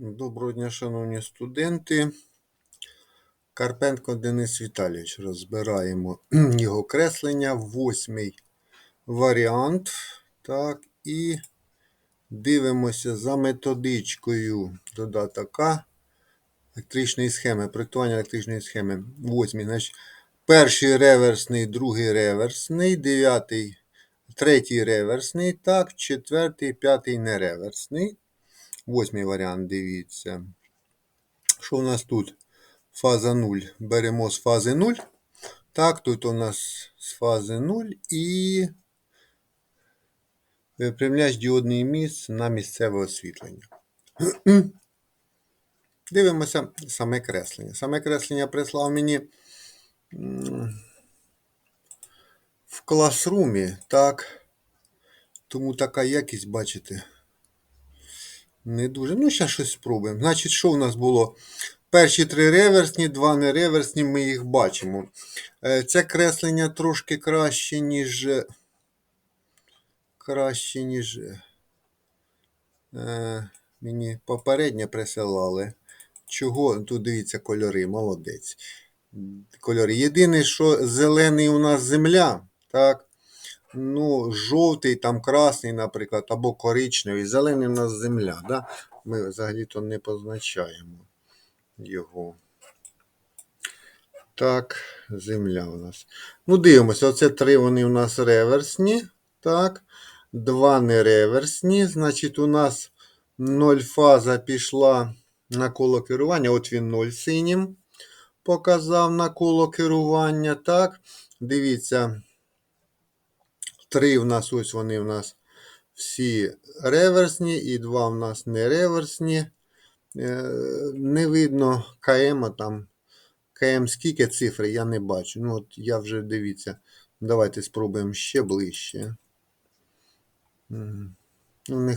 Доброго дня, шановні студенти. Карпенко Денис Віталійович. Розбираємо його креслення. Восьмий варіант. Так, і дивимося за методичкою додаток електричної схеми, проєктування електричної схеми. Восьмий. Значить, перший реверсний, другий реверсний, дев'ятий, третій реверсний, так, четвертий, п'ятий нереверсний. Восьмий варіант, дивіться. Що у нас тут? Фаза 0. Беремо з фази 0. Так, тут у нас з фази 0 і випрямляєш діодний міст на місцеве освітлення. Дивимося саме креслення. Саме креслення прислав мені в класрумі, так. Тому така якість, бачите, не дуже. Ну, зараз щось спробуємо. Значить, що у нас було? Перші три реверсні, два нереверсні, ми їх бачимо. Е, Це креслення трошки краще, ніж. е, Краще, ніж. Е, мені попереднє присилали. Чого? Тут дивіться кольори, молодець. Кольори. Єдине, що зелений у нас земля, так? Ну, жовтий, там красний, наприклад, або коричневий. Зелений у нас земля. Да? Ми взагалі-то не позначаємо його. Так, земля у нас. Ну, дивимося, оце три вони у нас реверсні. Так. Два нереверсні. Значить, у нас 0 фаза пішла на коло керування. От він 0 синім показав на коло керування. Так. Дивіться. Три в нас, ось вони в нас всі реверсні, і два в нас не реверсні. Е, Не видно КМ там. КМ скільки цифри, я не бачу. Ну, от я вже дивіться. Давайте спробуємо ще ближче. Ну, не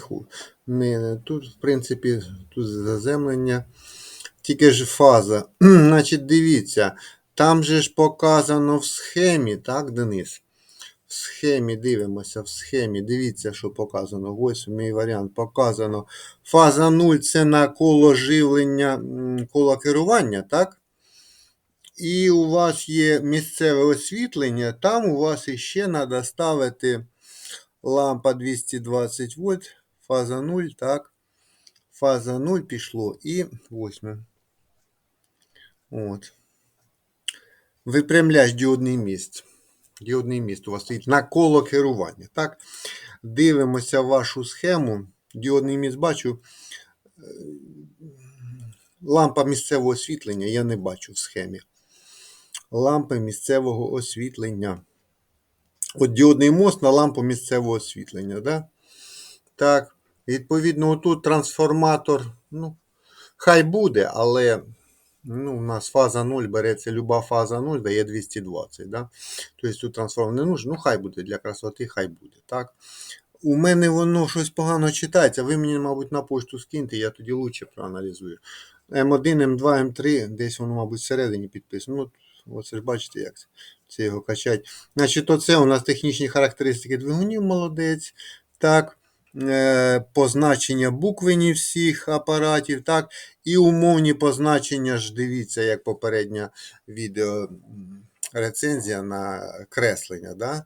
не, тут, в принципі, тут заземлення. Тільки ж фаза. Значить, дивіться, там же ж показано в схемі, так, Денис? В схемі дивимося, в схемі. Дивіться, що показано. Ось мій варіант. Показано. Фаза 0 це на коло живлення, коло керування, так? І у вас є місцеве освітлення, там у вас іще треба ставити лампа 220 вольт, фаза 0, так. Фаза 0 пішло і 8. От. Випрямляєш діодний міст. Діодний міст у вас стоїть на коло керування. Так? Дивимося вашу схему. Діодний міст бачу. Е, Лампа місцевого освітлення я не бачу в схемі. Лампи місцевого освітлення. От діодний мост на лампу місцевого освітлення. Да? Так. Відповідно, тут трансформатор. Ну, хай буде, але ну, у нас фаза 0 береться, люба фаза 0 дає 220. Да? Тобто тут трансформатор не нужен. Ну, хай буде для красоти, хай буде. Так? У мене воно щось погано читається. Ви мені, мабуть, на почту скиньте, я тоді лучше проаналізую. М1, М2, М3, десь воно, мабуть, всередині підписано. Ну, оце ж бачите, як це, це його качать. Значить, оце у нас технічні характеристики двигунів, молодець. Так. Е, позначення буквені всіх апаратів, так, і умовні позначення ж дивіться, як попередня відео рецензія на креслення. Да?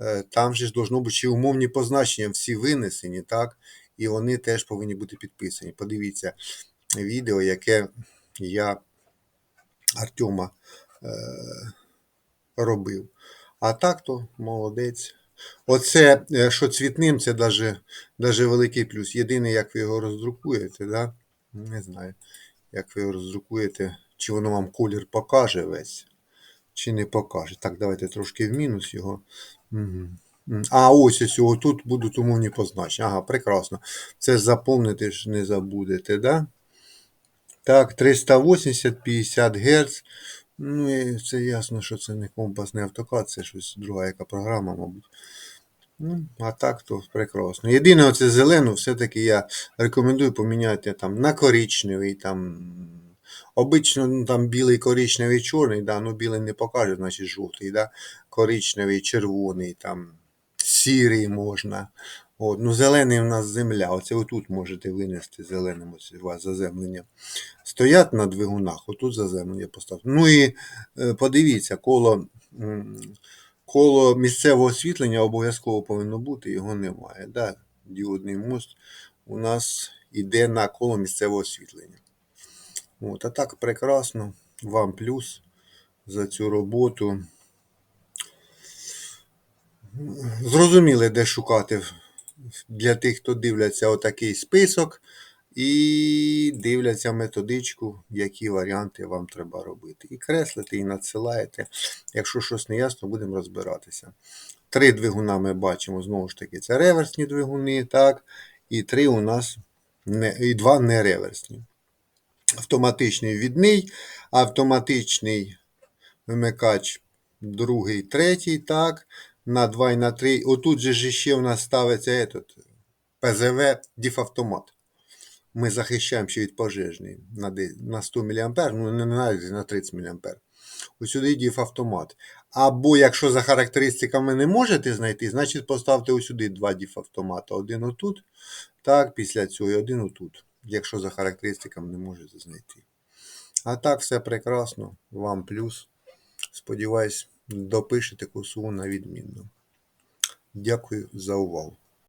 Е, Там же ж должно бути ще умовні позначення, всі винесені, так, і вони теж повинні бути підписані. Подивіться відео, яке я Артема е, робив. А так то молодець. Оце, е, що цвітним, це даже великий плюс. Єдине, як ви його роздрукуєте, да? не знаю, як ви його роздрукуєте, чи воно вам колір покаже весь, чи не покаже. Так, давайте трошки в мінус його. А ось ось його тут будуть умовні позначення. Ага, прекрасно. Це заповнити ж не забудете, да? Так, 380-50 Гц. Ну, і це ясно, що це не компас, не автокад, це щось друга яка програма, мабуть. Ну, а так то прекрасно. Єдине, оце зелену, все-таки я рекомендую поміняти там на коричневий. там. Обично ну, там білий, коричневий, чорний, да, ну білий не покаже, значить жовтий, да. коричневий, червоний, там, сірий можна. От, ну, зелений у нас земля. Оце отут можете винести зеленим ось у вас заземлення. Стоять на двигунах, отут заземлення поставте. Ну і е, подивіться, коло, коло місцевого освітлення обов'язково повинно бути, його немає. Да? Діодний мост у нас іде на коло місцевого освітлення. От, а так прекрасно. Вам плюс за цю роботу. Зрозуміли, де шукати для тих, хто дивляться отакий список і дивляться методичку, які варіанти вам треба робити. І креслите, і надсилаєте. Якщо щось не ясно, будемо розбиратися. Три двигуна ми бачимо, знову ж таки, це реверсні двигуни, так, і три у нас не, і два нереверсні. Автоматичний відний, автоматичний вимикач другий, третій, так, на 2 і на 3. Отут же ж ще у нас ставиться этот, ПЗВ діфавтомат. Ми захищаємо ще від пожежний на, на 100 мА, ну не навіть на 30 мА. Ось сюди діфавтомат. Або якщо за характеристиками не можете знайти, значить поставте ось сюди два діфавтомата. Один отут, так, після цього і один отут, якщо за характеристиками не можете знайти. А так все прекрасно, вам плюс. Сподіваюсь, допишете курсову на відмінно. Дякую за увагу.